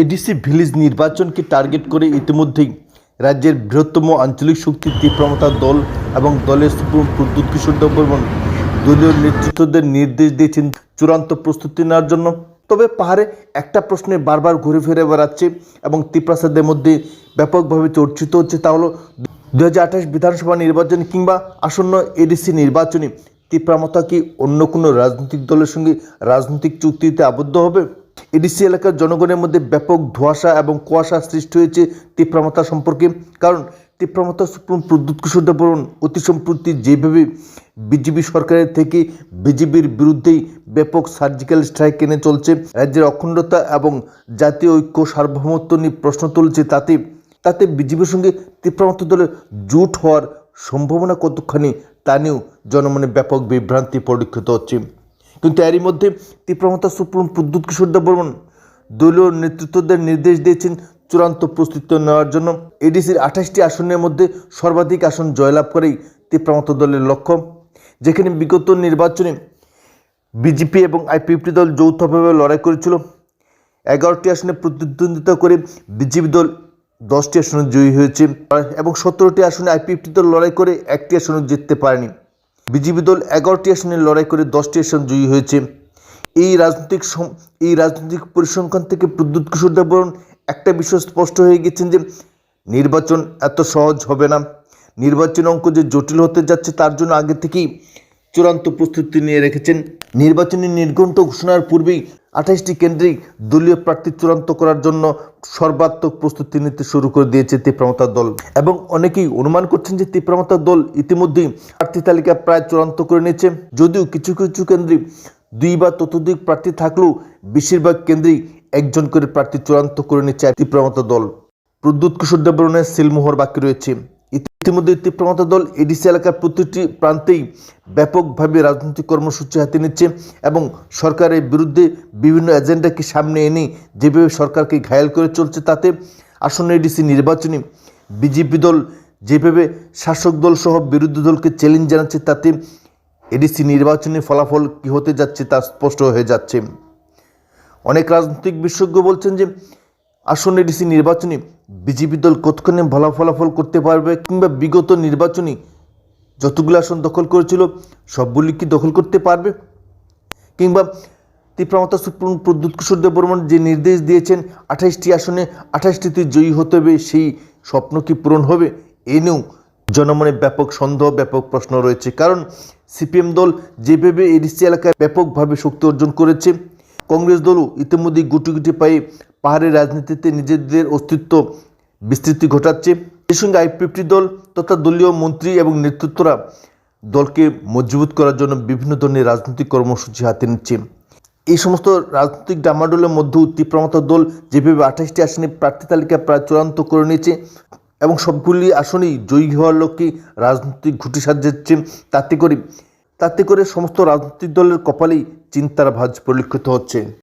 ADC village নির্বাচনকে target করে ইতিমধ্যেই রাজ্যের বৃহত্তম আঞ্চলিক শক্তি তীব্রমতা দল এবং দলের সুপ্রিম প্রদ্যুৎ কিশোর দেববর্মন দলীয় নেতৃত্বদের নির্দেশ দিয়েছেন চূড়ান্ত প্রস্তুতি নেওয়ার জন্য। তবে পাহাড়ে একটা প্রশ্নে বারবার ঘুরে ফিরে বেড়াচ্ছে এবং তীব্রাসাদের মধ্যে ব্যাপকভাবে চর্চিত হচ্ছে তা হলো দু হাজার আঠাশ বিধানসভা নির্বাচন কিংবা আসন্ন এডিসি নির্বাচনে তীব্রামতা কি অন্য কোনো রাজনৈতিক দলের সঙ্গে রাজনৈতিক চুক্তিতে আবদ্ধ হবে? এডিসি এলাকার জনগণের মধ্যে ব্যাপক ধোঁয়াশা এবং কুয়াশা সৃষ্টি হয়েছে তীব্রামতা সম্পর্কে। কারণ তীব্রামতা সুপ্রিম প্রদ্যুৎ কিশোর অতি সম্প্রতি যেভাবে বিজেপি সরকারের থেকে বিজেপির বিরুদ্ধেই ব্যাপক সার্জিক্যাল স্ট্রাইক এনে চলছে, রাজ্যের অখণ্ডতা এবং জাতীয় ঐক্য সার্বভৌমত্ব নিয়ে প্রশ্ন তুলছে তাতে। তাতে বিজেপির সঙ্গে তীব্রামত দলের জোট হওয়ার সম্ভাবনা কতখানি তা নিয়েও জনমনে ব্যাপক বিভ্রান্তি পরিলক্ষিত হচ্ছে। কিন্তু এরই মধ্যে তীব্রমতা সুপ্রিম প্রদ্যুৎ কিশোর দেববর্মন দলীয় নেতৃত্বদের নির্দেশ দিয়েছেন চূড়ান্ত প্রস্তুতি নেওয়ার জন্য। এডিসির আঠাশটি আসনের মধ্যে সর্বাধিক আসন জয়লাভ করেই তীব্রমত দলের লক্ষ্য, যেখানে বিগত নির্বাচনে বিজেপি এবং আইপিএফটি দল যৌথভাবে লড়াই করেছিল। এগারোটি আসনে প্রতিদ্বন্দ্বিতা করে বিজেপি দল দশটি আসনে জয়ী হয়েছে এবং সতেরোটি আসনে আইপিএফটি দল লড়াই করে একটি আসনে জিততে পারেনি। বিজেপি দল এগারোটি আসনে লড়াই করে দশটি আসন জয়ী হয়েছে। এই রাজনৈতিক এই রাজনৈতিক পরিসংখ্যান থেকে প্রদ্যুৎ কিশোর বরণ একটা বিষয় স্পষ্ট হয়ে গেছেন যে নির্বাচন এত সহজ হবে না। নির্বাচন অঙ্ক যে জটিল হতে যাচ্ছে তার জন্য আগে থেকেই চূড়ান্ত প্রস্তুতি নিয়ে রেখেছেন। নির্বাচনী নির্ঘণ্ট ঘোষণার পূর্বেই আঠাশটি কেন্দ্রেই দলীয় প্রার্থী চূড়ান্ত করার জন্য সর্বাত্মক প্রস্তুতি নিতে শুরু করে দিয়েছে তীব্রমতা দল। এবং অনেকেই অনুমান করছেন যে তীব্রমতা দল ইতিমধ্যেই প্রার্থী তালিকা প্রায় চূড়ান্ত করে নিয়েছে। যদিও কিছু কিছু কেন্দ্রিক দুই বা ততোধিক প্রার্থী থাকলেও বেশিরভাগ কেন্দ্রেই একজন করে প্রার্থী চূড়ান্ত করে নিচ্ছে তীব্রমতা দল। প্রদ্যুৎ কিশোর দেববর্মনের সিলমোহর বাকি রয়েছে। ইতিমধ্যে তীব্রমতা দল এডিসি এলাকার প্রতিটি প্রান্তেই ব্যাপকভাবে রাজনৈতিক কর্মসূচি হাতে নিচ্ছে এবং সরকারের বিরুদ্ধে বিভিন্ন এজেন্ডাকে সামনে এনে যেভাবে সরকারকে ঘায়াল করে চলছে তাতে আসন্ন এডিসি নির্বাচনে বিজেপি দল যেভাবে শাসক দল সহ বিরোধী দলকে চ্যালেঞ্জ জানাচ্ছে তাতে এডিসি নির্বাচনী ফলাফল কী হতে যাচ্ছে তা স্পষ্ট হয়ে যাচ্ছে। অনেক রাজনৈতিক বিশেষজ্ঞ বলছেন যে আসন্ন ডিসি নির্বাচনে বিজেপি দল কতক্ষণে ভালো ফলাফল করতে পারবে কিংবা বিগত নির্বাচনে যতগুলো আসন দখল করেছিল, সবগুলি কি দখল করতে পারবে? কিংবা তীব্রমতা সুপ্রিম প্রদ্যুৎ কিশোর দেববর্মন যে নির্দেশ দিয়েছেন, আঠাশটি আসনে আঠাশটিতে জয়ী হতে হবে, সেই স্বপ্ন কি পূরণ হবে? এ নিয়েও জনমনে ব্যাপক সন্দেহ, ব্যাপক প্রশ্ন রয়েছে। কারণ সিপিএম দল যেভাবে এডিসি এলাকায় ব্যাপকভাবে শক্তি অর্জন করেছে, কংগ্রেস দলও ইতিমধ্যেই গুটি গুটি পায়ে পাহাড়ের রাজনীতিতে নিজেদের অস্তিত্ব বিস্তৃতি ঘটাচ্ছে। এর সঙ্গে আইপিএফটি দল তথা দলীয় মন্ত্রী এবং নেতৃত্বরা দলকে মজবুত করার জন্য বিভিন্ন ধরনের রাজনৈতিক কর্মসূচি হাতে নিচ্ছে। এই সমস্ত রাজনৈতিক ডামাডোলের মধ্যেও তীব্রমতা দল যেভাবে আঠাশটি আসনে প্রার্থী তালিকা প্রায় চূড়ান্ত করে নিয়েছে এবং সবগুলি আসনেই জয়ী হওয়ার লক্ষ্যে রাজনৈতিক ঘুটি সাজাচ্ছে তাতে করে তাতে করে সমস্ত রাজনৈতিক দলের কপালেই চিন্তার ভাজ পরিলক্ষিত হচ্ছে।